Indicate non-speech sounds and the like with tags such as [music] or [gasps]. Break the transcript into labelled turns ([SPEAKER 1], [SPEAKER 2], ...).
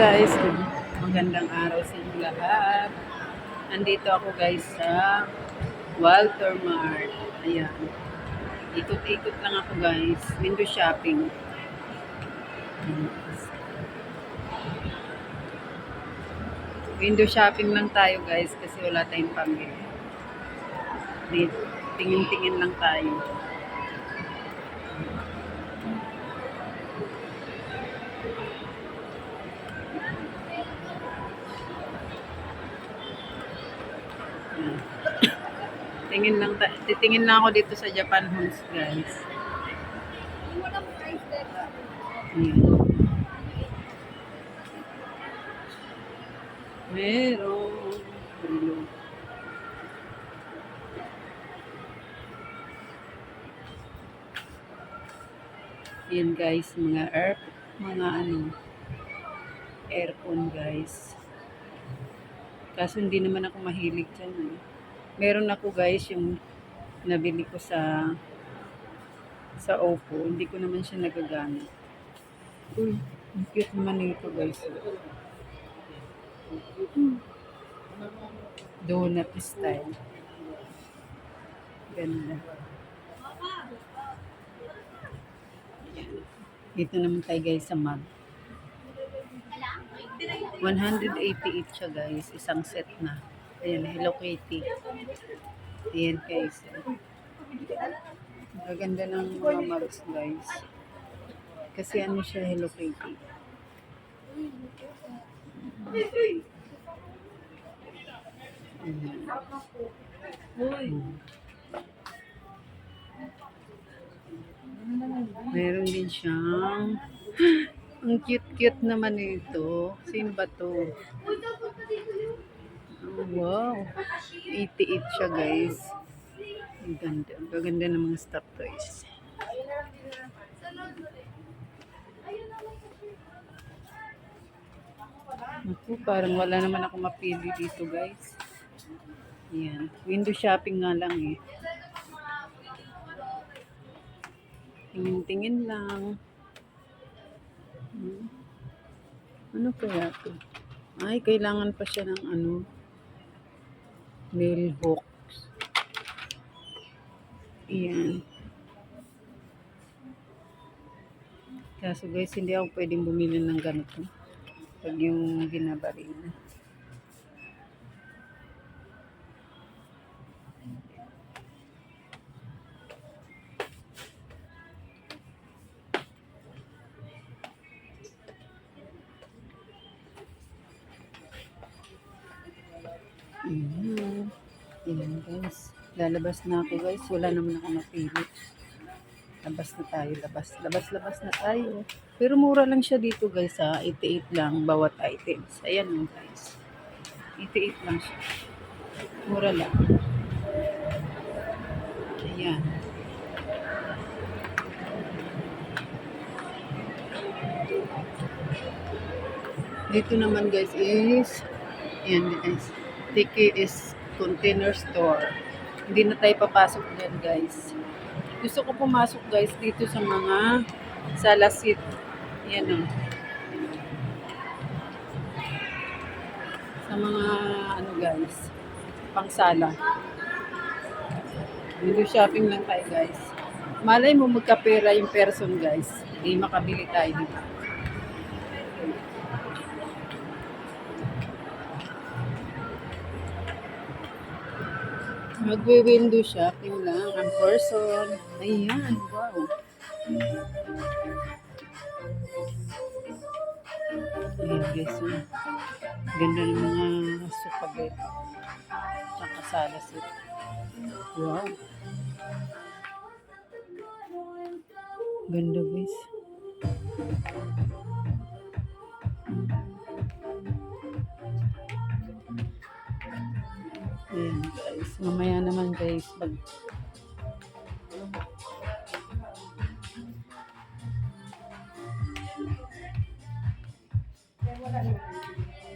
[SPEAKER 1] guys, magandang araw sa inyo lahat. Nandito ako guys sa Walter Mart. Ayan. Ikot-ikot lang ako guys. Window shopping. Window shopping lang tayo guys kasi wala tayong pambili. Tingin-tingin lang tayo. Tingin lang, titingin lang ako dito sa Japan Homes, guys. Ayan. Meron. Relo. Yan guys, mga air, mga ano, aircon guys. Kaso hindi naman ako mahilig dyan. Eh. Meron ako guys yung nabili ko sa sa Oppo. Hindi ko naman siya nagagamit. Uy, ang cute naman nito guys. Donut style. Ganda. Dito naman tayo guys sa mug. 188 siya guys. Isang set na. Ayan, Hello Kitty. Ayan guys. Maganda ng mga guys. Kasi ano siya Hello Kitty. Meron din siyang [gasps] ang cute-cute naman ito. Sino ba to? Wow. 88 siya, guys. Ang ganda. Ang gaganda ng mga stop toys. Naku, parang wala naman ako mapili dito, guys. Yan. Window shopping nga lang eh. Tingin-tingin lang. Hmm. Ano kaya to? Ay, kailangan pa siya ng ano, nail hooks. Iyan. Kaso guys, hindi ako pwedeng bumili ng ganito. Pag yung ginabarina. Ayan. Ayan guys. Lalabas na ako guys. Wala naman ako napili. Labas na tayo. Labas. Labas, labas na tayo. Pero mura lang siya dito guys ha. 88 lang bawat items. Ayan mo guys. 88 lang siya. Mura lang. Ayan. Dito naman guys is Ayan guys. Tiki is container store. Hindi na tayo papasok dyan guys. Gusto ko pumasok guys dito sa mga salasit. Ayan o. Sa mga ano guys. Pangsala. Window shopping lang tayo guys. Malay mo magkapera yung person guys. Hindi makabili tayo dito. Magwi-window shopping lang ang person. Ayan, wow. Ayan guys, oh. ganda ng mga supagay. Tsaka salasit. Wow. Ganda guys. Mamaya naman guys, pag